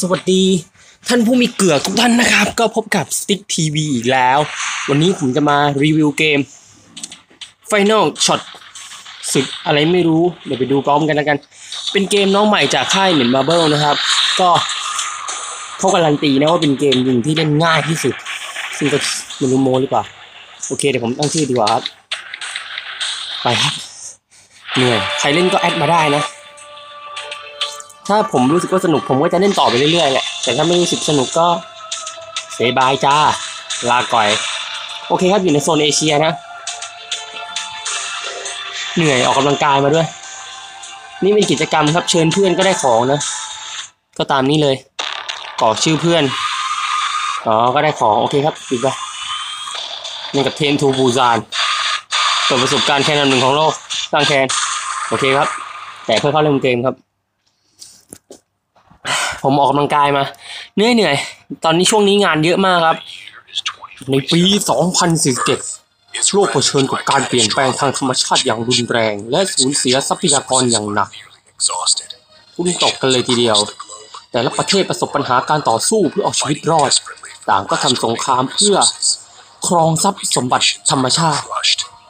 สวัสดีท่านผู้มีเกลือทุกท่านนะครับ ก็พบกับ Stick TV อีกแล้ว วันนี้ผมจะมารีวิวเกม Final Shot ศึกอะไรไม่รู้ เดี๋ยวไปดูพร้อมกันแล้วกัน เป็นเกมน้องใหม่จากค่ายเหมือนมาเบิลนะครับ ก็เขาการันตีนะว่าเป็นเกมยิงที่เล่นง่ายที่สุด ซึ่งก็มันรู้โมหรือเปล่า โอเคเดี๋ยวผมตั้งชื่อดีกว่าครับ ไปครับเหนื่อยใครเล่นก็แอดมาได้นะ ถ้าผมรู้สึกว่าสนุกผมก็จะเล่นต่อไปเรื่อยๆแหละ แต่ถ้าไม่รู้สึกสนุกก็เซบายจ้า ลาก่อย โอเคครับอยู่ในโซนเอเชียนะ เหนื่อยออกกำลังกายมาด้วย นี่เป็นกิจกรรมครับเชิญเพื่อนก็ได้ของนะ ก็ตามนี้เลยกรอกชื่อเพื่อน อ๋อ ก็ได้ของ โอเคครับปิดไปนี่กับเทนทูบูซานเปิดประสบการณ์แค่นำหนึ่งของโลกสร้างแคน โอเคครับ แต่เพื่อเข้าเล่นเกมครับ ผมออกกำลังกายมาเหนื่อยเหนื่อยตอนนี้ช่วงนี้งานเยอะมากครับ ในปี 2047 โลกเผชิญกับการเปลี่ยนแปลงทางธรรมชาติอย่างรุนแรง และสูญเสียทรัพยากรอย่างหนักพุ่งตกกันเลยทีเดียว แต่ละประเทศประสบปัญหาการต่อสู้เพื่อเอาชีวิตรอด ต่างก็ทำสงครามเพื่อครองทรัพย์สมบัติธรรมชาติ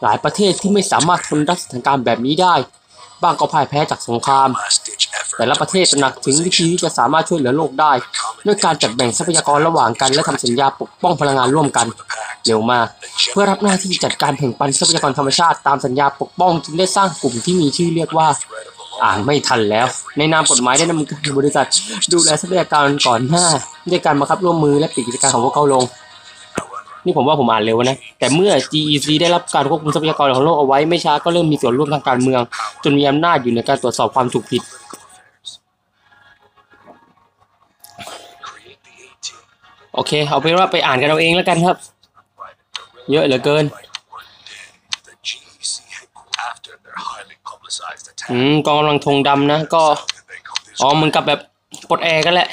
หลายประเทศที่ไม่สามารถทนรับสถานการณ์แบบนี้ได้ บ้างก็พ่ายแพ้จากสงคราม แต่ละประเทศตระหนักถึงวิธีที่จะสามารถช่วยเหลือโลกได้ ด้วยการจัดแบ่งทรัพยากรระหว่างกัน และทำสัญญาปกป้องพลังงานร่วมกันเร็วมากเพื่อรับหน้าที่จัดการแบ่งปันทรัพยากรธรรมชาติตามสัญญาปกป้องจึงได้สร้างกลุ่มที่มีชื่อเรียกว่าอ่านไม่ทันแล้ว ในนามกฎหมายได้ดำเนินการบริษัท ดูแลทรัพยากรก่อนหน้าด้วยการบังคับร่วมมือและปิดกิจการของพวกเขาลง นี่ผมว่าผมอ่านเร็วนะ แต่เมื่อ GEC ได้รับการควบคุมทรัพยากรของโลกเอาไว้ไม่ช้าก็เริ่มมีส่วนร่วมทางการเมือง จนมีอำนาจอยู่ในการตรวจสอบความถูกผิด โอเค เอาเป็นว่าไปอ่านกันเอาเองแล้วกันครับ เยอะเหลือเกินอืมกองกำลังธงดำนะ ก็ อ๋อมันกับแบบปลดแอร์กันแหละ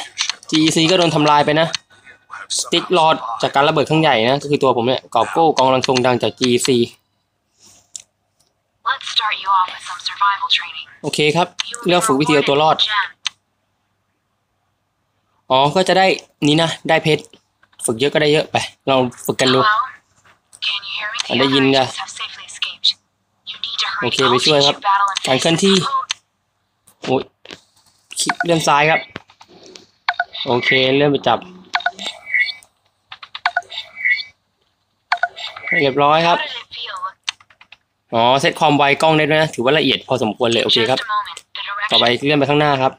GEC ก็โดนทำลายไปนะ สติ๊กรอดจากการระเบิดครั้งใหญ่นะ ก็คือตัวผมเนี่ยกอบโก้กองกำลังธงดังจาก GEC Let's start you off with some survival training. โอเคครับ เลือกฝึกวิธีเอา Awarded ตัวรอด a gem. อ๋อ ก็จะได้นี้นะ ได้เพชร ฝึกเยอะก็ได้เยอะไป เราฝึกกันดู Hello? Can you hear me? The ได้ยิน other จ้ะ agents have safely escaped. You need to hurry. โอเค I'll ไปช่วย teach ครับ you battle and การเคลื่อนที่โอ้ยคลิกเลื่อนซ้ายครับ โอเค เลื่อนไปจับ เรียบร้อยค How รับ did it feel? อ๋อ เซตความไวกล้องได้ด้วยนะ ถือว่าละเอียดพอสมควรเลย โอเค Just ครับ a moment. The ต่อไป direction. เลื่อนไปข้างหน้าครับ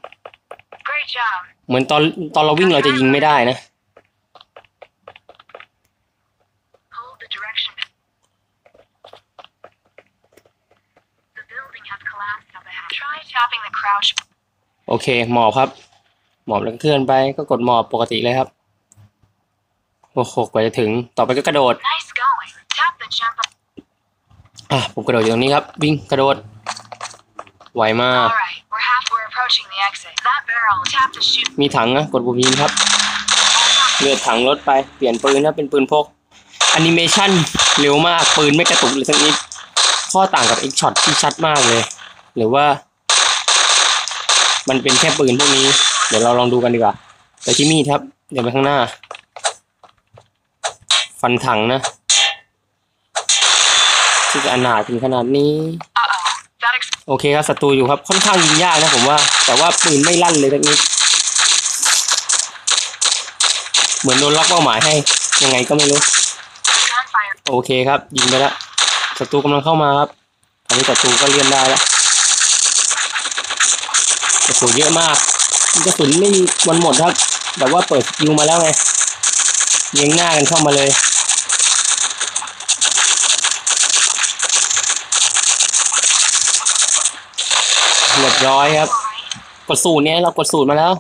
Great job. เหมือนตอนตอนเราวิ่งเราจะยิงไม่ได้นะ Hold the direction. The building has collapsed up ahead. Try tapping the crouch. โอเค หมอบครับ หมอบแล้วก็เคลื่อนไป ก็กดหมอบปกติเลยครับโอ้โหกว่าจะถึง ต่อไปก็กระโดด Nice อะผมกระโดดอยู่ตรงนี้ครับ วิ่งกระโดด ไวมาก All right, we're half. We're approaching the exit. That barrel. Tap to shoot. มีถังนะกดปุ่มยิงครับ เลือดถังรถไป เปลี่ยนปืนนะเป็นปืนพกแอนิเมชันเร็วมาก ปืนไม่กระตุกเลยสักนิด ข้อต่างกับ X shot ที่ชัดมากเลย หรือว่า มันเป็นแค่ปืนพวกนี้ เดี๋ยวเราลองดูกันดีกว่าไปที่มีดครับ เดี๋ยวไปข้างหน้า ฟันถังนะ ที่จะอนาถถึงขนาดนี้ Uh oh. That ex- โอเคครับศัตรูอยู่ครับค่อนข้างยิงยากนะผมว่า แต่ว่าปืนไม่ลั่นเลยสักนิดเหมือนโดนล็อกเป้าหมายให้ ยังไงก็ไม่รู้ gunfire. โอเคครับ ยิงไปแล้วศัตรูกำลังเข้ามาครับตอนนี้ศัตรูก็เลี่ยนได้แล้วโอ้โหเยอะมากกระสุนไม่มีวันหมดครับแต่ว่าเปิดสกิลมาแล้วไงเยียงหน้ากันเข้ามาเลย เรียบร้อยครับ All right. กดสูตรเนี้ยเรากดสูตรมาแล้ว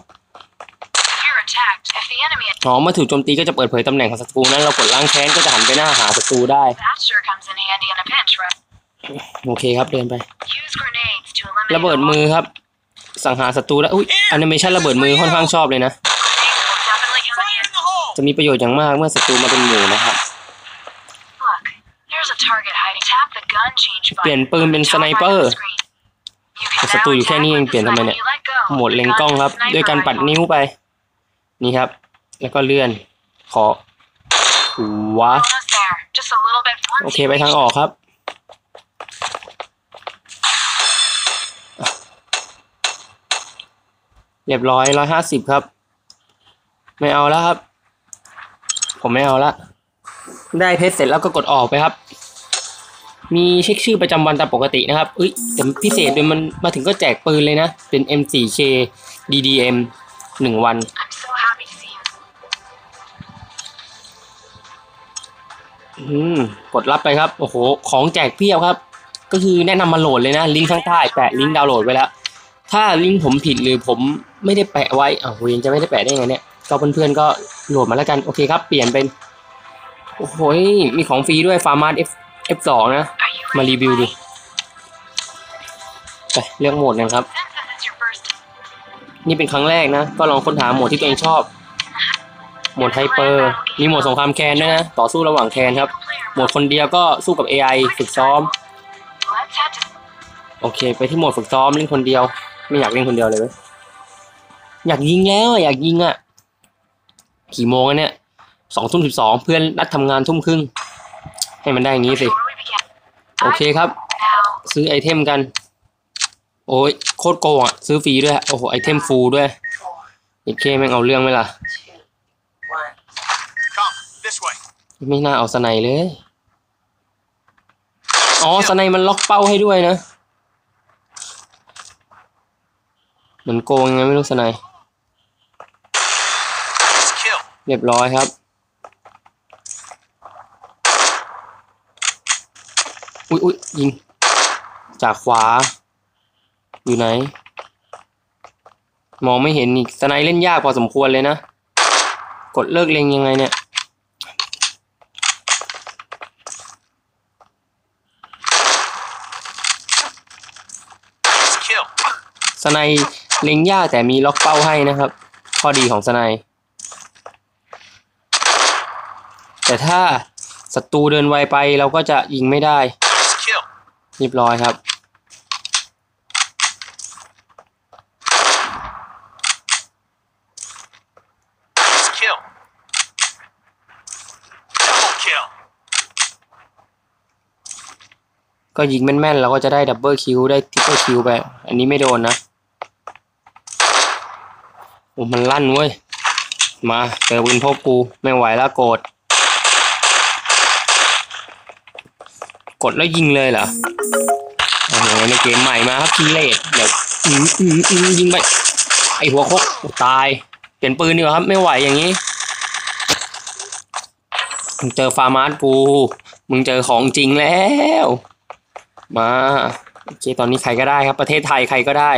You're attacked. If the enemy. อ๋อเมื่อถูกโจมตีก็จะเปิดเผยตำแหน่งของศัตรูนั้นเรากดล้างแค้นก็จะหันไปหน้าหาศัตรูได้ That sure comes in handy in a pinch, right? โอเคครับเดินไป Use grenades to eliminate. ระเบิด the มือครับ สังหารศัตรูแล้วอุ้ยแอนิเมชันระเบิดมือค่อนข้างชอบเลยนะ Grenades will definitely come in handy. จะมีประโยชน์อย่างมากเมื่อศัตรูมาเป็นหมู่นะครับ Look, there's a target hiding. Tap the gun change button. เปลี่ยนปืนเป็น on the ส top ไน right เปอ of ร์ ศัตรูอยู่แค่นี้เองเปลี่ยนทำไมเนี่ยโหมดเล็งกล้องครับ ด้วยการปัดนิ้วไป นี่ครับ แล้วก็เลื่อน ขอว Almost there. Just a little bit. Once โอเคไปทางออกครับเรียบร้อยร้อยห้าสิบครับ ไม่เอาแล้วครับ ผมไม่เอาละได้เพชรเสร็จแล้วก็กดออกไปครับ มีเช็คชื่อประจำวันตามปกตินะครับเอ้ยแต่พิเศษด้วยมันมาถึงก็แจกปืนเลยนะ เป็น M4K DDM หนึ่งวัน อืม กดรับไปครับ โอ้โห ของแจกเพียบครับ ก็คือแนะนำมาโหลดเลยนะ ลิงก์ข้างใต้แปะลิงก์ดาวน์โหลดไว้แล้ว ถ้าลิงก์ผมผิดหรือผมไม่ได้แปะไว้อ้าวเวนจะไม่ได้แปะได้ไงเนี่ย ก็เพื่อนๆก็โหลดมาแล้วกัน โอเคครับ เปลี่ยนเป็น โอ้โห มีของฟรีด้วยฟาร์มาร์ F F2 นะ มารีวิวดูไปเลือกโหมดกันครับ นี่เป็นครั้งแรกนะ ก็ลองค้นหาโหมดที่ตัวเองชอบ โหมดไฮเปอร์ มีโหมดสงครามแคนด้วยนะ ต่อสู้ระหว่างแคนครับ โหมดคนเดียวก็สู้กับ AI ฝึกซ้อม โอเค ไปที่โหมดฝึกซ้อมเล่นคนเดียว ไม่อยากเล่นคนเดียวเลยอยากยิงแล้วอยากยิงอะกี่โมงอะเนี่ยสองทุ่มสิบสองเพื่อนนัดทำงานทุ่มครึ่ง ให้มันได้อย่างนี้สิ โอเคครับ ซื้อไอเทมกัน โอ้ยโคตรโกงอะ ซื้อฟรีด้วย โอ้โห ไอเทมฟูลด้วยโอเคแม่งเอาเรื่องไหมล่ะ ไม่น่าเอาสไนเลย อ๋อสไนมันล็อกเป้าให้ด้วยนะ เหมือนโกงไงไม่รู้สไนเรียบร้อยครับ อุ๊ยอุ๊ยยิง จากขวา อยู่ไหน มองไม่เห็นอีกสไนเล่นยากพอสมควรเลยนะ กดเลิกเล็งยังไงเนี่ย สไนเล็งยากแต่มีล็อกเป้าให้นะครับ ข้อดีของสไนแต่ถ้าศัตรูเดินไวไปเราก็จะยิงไม่ได้ เรียบร้อยครับ Nice kill. Double kill. ก็ยิงแม่นๆเราก็จะได้ดับเบิลคิวได้ทริปเปิลคิวไป อันนี้ไม่โดนนะโอ้มันลั่นเว้ย มาเจอปืนพกกู ไม่ไหวแล้วโกรธ กดแล้วยิงเลยเหรอโอ้โหในเกมใหม่มาครับคีเลตเดี๋ยวอืมอืมอืมยิงไปไอหัวคกตาย เปลี่ยนปืนดีกว่าครับ ไม่ไหวอย่างนี้มึงเจอฟาร์มาร์กูมึงเจอของจริงแล้ว มาโอเคตอนนี้ใครก็ได้ครับ ประเทศไทยใครก็ได้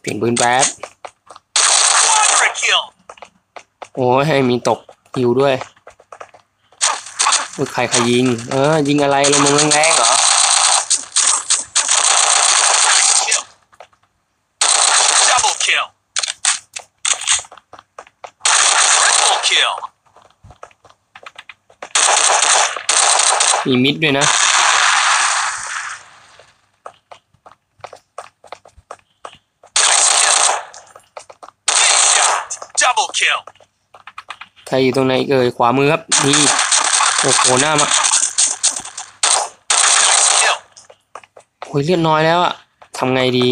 เปลี่ยนปืนแป๊บ โอ้ยให้มีตกหิวด้วยอุ๊ยใครใครยิง เออ ยิงอะไรลงมึงแรงๆเหรอ Nice kill. Double kill. Triple kill. มีมิดด้วยนะ Nice kill. Headshot. Double kill. ใค รอยู่ตรงไหนเอ่ยขวามือครับนี่โอ้โหหน้ามา Nice kill. โอ้ยเลือดน้อยแล้วอะทำไงดี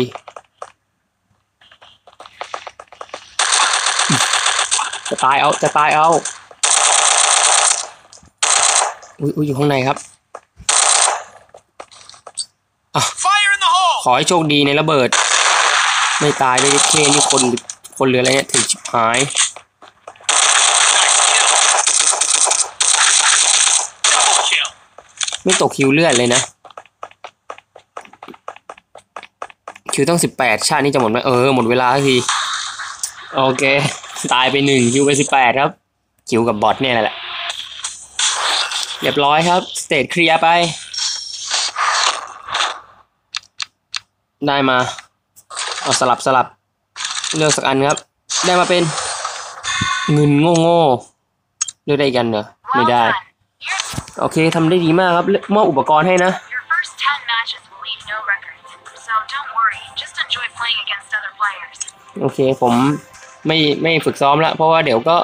จะตายเอาจะตายเอาอุ้ยอุ้ยอยู่ข้างในครับ Fire in the hole. ขอให้โชคดีในระเบิด ไม่ตายด้วยเคนี่คนคนเรืออะไรเนี่ยถึงชิบหาย ไม่ตกคิวเลือดเลยนะ คิวต้องสิบแปดชาตินี้จะหมดไหมเออหมดเวลาที โอเค ตายไปหนึ่งคิวไปสิบแปดครับ คิวกับบอทเนี่ยแหละ เรียบร้อยครับ สเตจเคลียร์ไป ได้มา เอาสลับสลับ เลือกสักอันครับ ได้มาเป็น เงินโง่โง่ๆเลือกได้กันเหรอไม่ได้ โอเคทำได้ดีมากครับมอบอุปกรณ์ให้นะ Your first 10 matches will leave no records, so don't worry, just enjoy playing against other players. โอเคผมไม่ไม่ฝึกซ้อมละเพราะว่าเดี๋ยวก็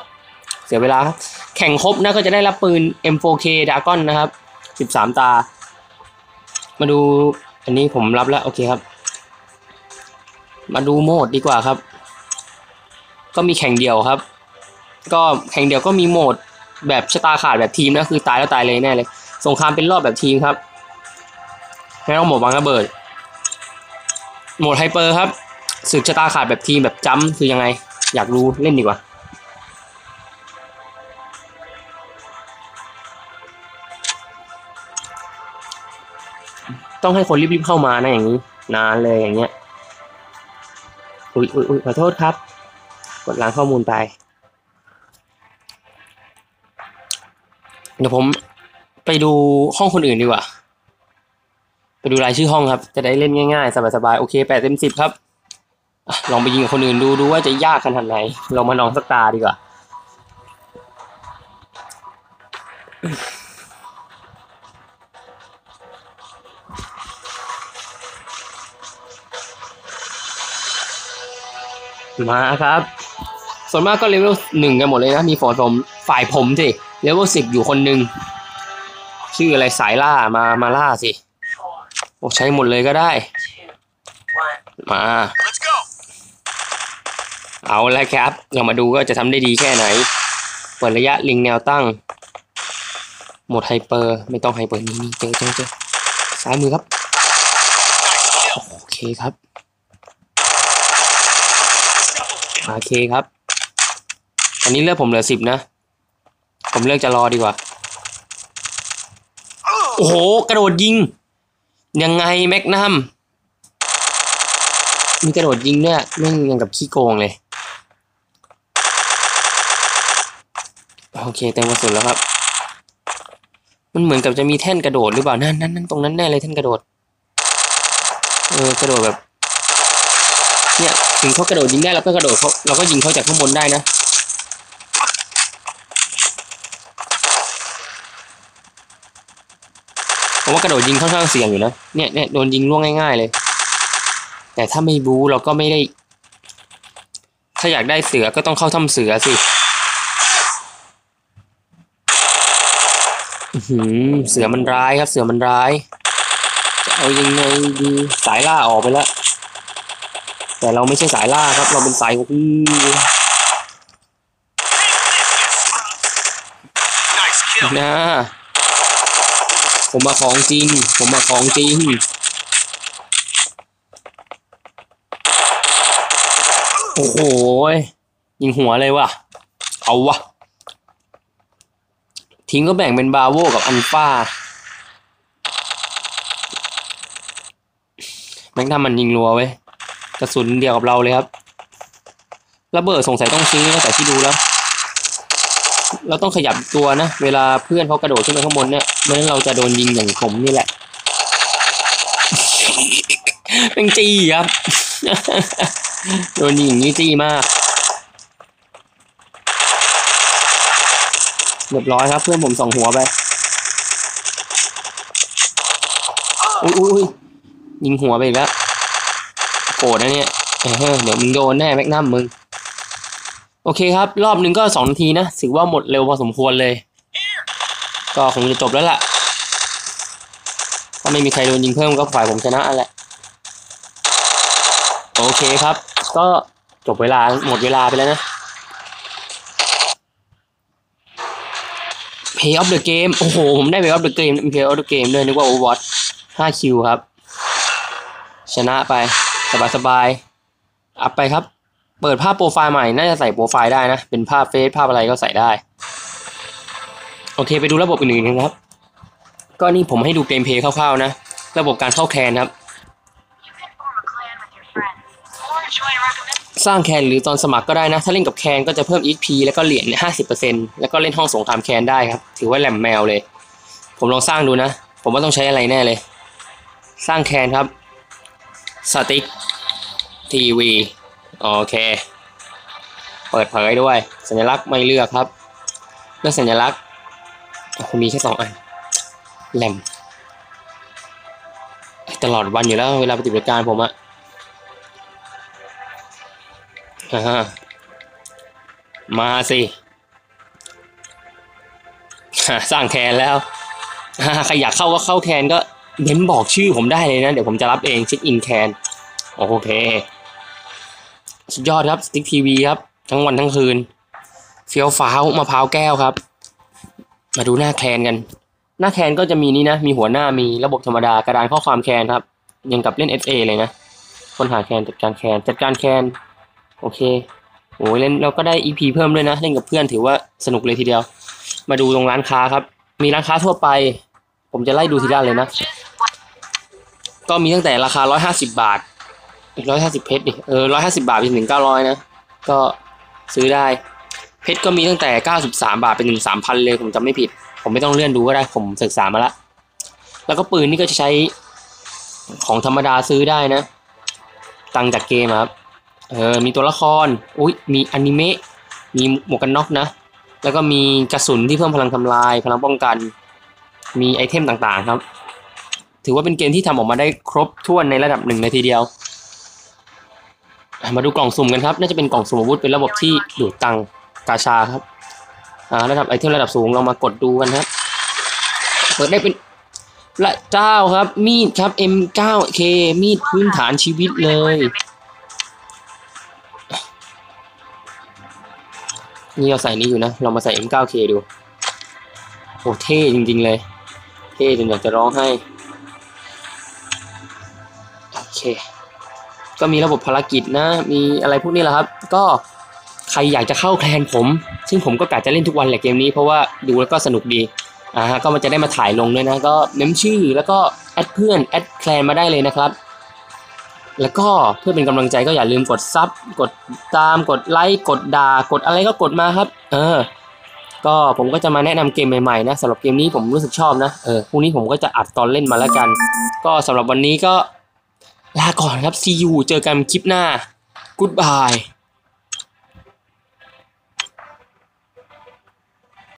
เสียเวลาครับแข่งครบนะก็จะได้รับปืน M4K Dragon นะครับ 13 ตา มาดูอันนี้ผมรับแล้ว โอเคครับ มาดูโหมดดีกว่าครับ ก็มีแข่งเดี่ยวครับ ก็แข่งเดี่ยวก็มีโหมด แบบชะตาขาดแบบทีมนะคือตายแล้วตายเลยแน่เลย สงครามเป็นรอบแบบทีมครับแล้วหมดวางระเบิด โหมดไฮเปอร์ครับศึกชะตาขาดแบบทีมแบบจัมป์คือยังไง อยากรู้เล่นดีกว่าต้องให้คนรีบๆเข้ามานะอย่างนี้ นานเลยอย่างเงี้ย อุ้ยอุ้ยอุ้ยขอโทษครับ กดล้างข้อมูลไป เดี๋ยวผมไปดูห้องคนอื่นดีกว่า ไปดูรายชื่อห้องครับ จะได้เล่นง่ายๆ สบายๆ โอเคแปดเต็มสิบครับ ลองไปยิงกับคนอื่นดูดูว่าจะยากขนาดไหนลองมาลองสักตาดีกว่า มาครับ ส่วนมากก็เลเวลหนึ่งกันหมดเลยนะ มีฝนผม ฝ่ายผมสิเลเวลสิบอยู่คนหนึ่งชื่ออะไรสายล่ามามาล่าสิโอ้ใช้หมดเลยก็ได้ มา Let's go. เอาละครับ เรามาดูก็จะทำได้ดีแค่ไหน เปิดระยะลิงแนวตั้ง หมดไฮเปอร์ ไม่ต้องไฮเปอร์นี่นี่เจอเจอเจอซ้ายมือครับ Nice kill. โอเคครับ Double kill. โอเคครับ อันนี้เลือกผมเหลือสิบนะ ผมเลือกจะรอดีกว่า โอ้โห กระโดดยิง ยังไงแม็กนัมมีกระโดดยิงด้วยแม่งยังกับขี้โกงเลย โอเคเต็มกระสุนแล้วครับ มันเหมือนกับจะมีแท่นกระโดดหรือเปล่า นั่นนั่นนั่นตรงนั้นแน่เลยแท่นกระโดด เออกระโดดแบบ เนี่ยถึงเขากระโดดยิงได้เราก็กระโดดเขาเราก็ยิงเขาจากข้างบนได้นะ ผมว่ากระโดดยิงค่อนข้างเสี่ยงอยู่นะ เนี่ยเนี่ยโดนยิงล่วงง่าย ๆเลย แต่ถ้าไม่บูเราก็ไม่ได้ ถ้าอยากได้เสือก็ต้องเข้าถ้ำเสือสิอือหือเสือมันร้ายครับ เสือมันร้าย จะเอายังไงดีสายล่าออกไปแล้ว แต่เราไม่ใช่สายล่าครับ เราเป็นสายโอ้นะ ผมมาของจริง ผมมาของจริง โอ้โห ยิงหัวเลยว่ะ เอาวะทีมก็แบ่งเป็นบาโวกับอันฟ้าแม็กนัมมันยิงรัวเว้ย กระสุนเดียวกับเราเลยครับ ระเบิดสงสัยต้องซื้อแต่ที่ดูแล้ว เราต้องขยับตัวนะ เวลาเพื่อนเขากระโดดขึ้นไปข้างบนเนี่ยไม่งั้นเราจะโดนยิงอย่างผมนี่แหละ เป็นจี้ครับ โดนยิงอย่างนี้จี้มาก เรียบร้อยครับ เพื่อนผมส่องหัวไปอุ้ยอุ้ยยิงหัวไปอีกแล้วโกรธนะเนี่ยเออเดี๋ยวมึงโดนแน่แม็กนัมมึง โอเคครับ รอบหนึ่งก็สองนาทีนะถือว่าหมดเร็วพอสมควรเลย ก็คงจะจบแล้วล่ะ ถ้าไม่มีใครโดนยิงเพิ่มก็ฝ่ายผมชนะแหละโอเคครับ ก็จบเวลาหมดเวลาไปแล้วนะ Play of the game โอ้โห ผมได้ Play of the game Play of the game ด้วยนึกว่า Overwatch 5คิวครับ ชนะไป สบายสบายๆอัพไปครับ เปิดภาพโปรไฟล์ใหม่ น่าจะใส่โปรไฟล์ได้นะ เป็นภาพเฟซภาพอะไรก็ใส่ได้ โอเคไปดูระบบอื่นๆกันครับ ก็นี่ผมให้ดูเกมเพย์คร่าวๆนะ ระบบการเข้าแคนครับ สร้างแคนหรือตอนสมัครก็ได้นะ ถ้าเล่นกับแคนก็จะเพิ่ม XP แล้วก็เหรียญห้าสิบเปอร์เซ็นแล้วก็เล่นห้องสงครามแคนได้ครับ ถือว่าแหลมแมวเลย ผมลองสร้างดูนะ ผมว่าต้องใช้อะไรแน่เลย สร้างแคนครับสติ๊กทีวี โอเค เปิดเผยด้วย สัญลักษณ์ไม่เลือกครับ เลือกสัญลักษณ์มีแค่สองอันแหลมตลอดวันอยู่แล้วเวลาปฏิบัติการผมอะอ่าฮะมาสิสร้างแคนแล้วใครอยากเข้าก็เข้าแคนก็เน้นบอกชื่อผมได้เลยนะ เดี๋ยวผมจะรับเองเช็คอินแคนโอเค สุดยอดครับสติ๊กทีวีครับ ทั้งวันทั้งคืน เฟี้ยวฟ้าวมะพร้าวแก้วครับ มาดูหน้าแคนกัน หน้าแคนก็จะมีนี่นะ มีหัวหน้ามีระบบธรรมดากระดานข้อความแคนครับ ยังกับเล่น FA เลยนะคนหาแคนจัดการแคนจัดการแคนโอเคโอ้ยเล่นเราก็ได้ EP เพิ่มด้วยนะ เล่นกับเพื่อนถือว่าสนุกเลยทีเดียว มาดูตรงร้านค้าครับ มีร้านค้าทั่วไป ผมจะไล่ดูทีละเลยนะ ก็มีตั้งแต่ราคา 150 บาท ร้อยห้าสิบเพชรดิเออร้อยห้าสิบาทไปถึงเก้าร้อยนะ ก็ซื้อได้ เพชรก็มีตั้งแต่เก้าสิบสามบาทไปถึงสามพันเลยผมจำไม่ผิด ผมไม่ต้องเลื่อนดูก็ได้ผมศึกษามาละ แล้วก็ปืนนี่ก็จะใช้ของธรรมดาซื้อได้นะ ตังจากเกมครับ เออ มีตัวละคร อุ้ยมีอนิเมะ มีหมวกกันน็อกนะ แล้วก็มีกระสุนที่เพิ่มพลังทำลาย พลังป้องกัน มีไอเทมต่างๆครับ ถือว่าเป็นเกมที่ทำออกมาได้ครบถ้วนในระดับหนึ่งในทีเดียว มาดูกล่องสุ่มกันครับ น่าจะเป็นกล่องสุ่มอาวุธเป็นระบบที่ดูดตังกาชาครับ อ่าระดับไอเทมระดับสูงเรามากดดูกันครับ เปิดได้เป็นพระเจ้าครับ มีดครับ M9K มีดพื้นฐานชีวิตเลย นี่เราใส่นี้อยู่นะ เรามาใส่ M9K ดู โอ้เท่จริงๆเลย เท่จนอยากจะร้องให้ โอเค ก็มีระบบภารกิจนะ มีอะไรพวกนี้แหละครับ ก็ใครอยากจะเข้าแคลนผม ซึ่งผมก็กะจะเล่นทุกวันแหละเกมนี้เพราะว่าดูแล้วก็สนุกดีอ่าฮะก็มันจะได้มาถ่ายลงด้วยนะ ก็เมมชื่อแล้วก็แอดเพื่อนแอดแคลนมาได้เลยนะครับ แล้วก็เพื่อเป็นกำลังใจก็อย่าลืมกดซับกดตามกดไลค์กดด่ากดอะไรก็กดมาครับ เออ ก็ผมก็จะมาแนะนำเกมใหม่ๆนะสำหรับเกมนี้ผมรู้สึกชอบนะเออพรุ่งนี้ผมก็จะอัดตอนเล่นมาแล้วกัน ก็สำหรับวันนี้ก็ ลาก่อนครับซีอูเจอกันคลิปหน้า goodbye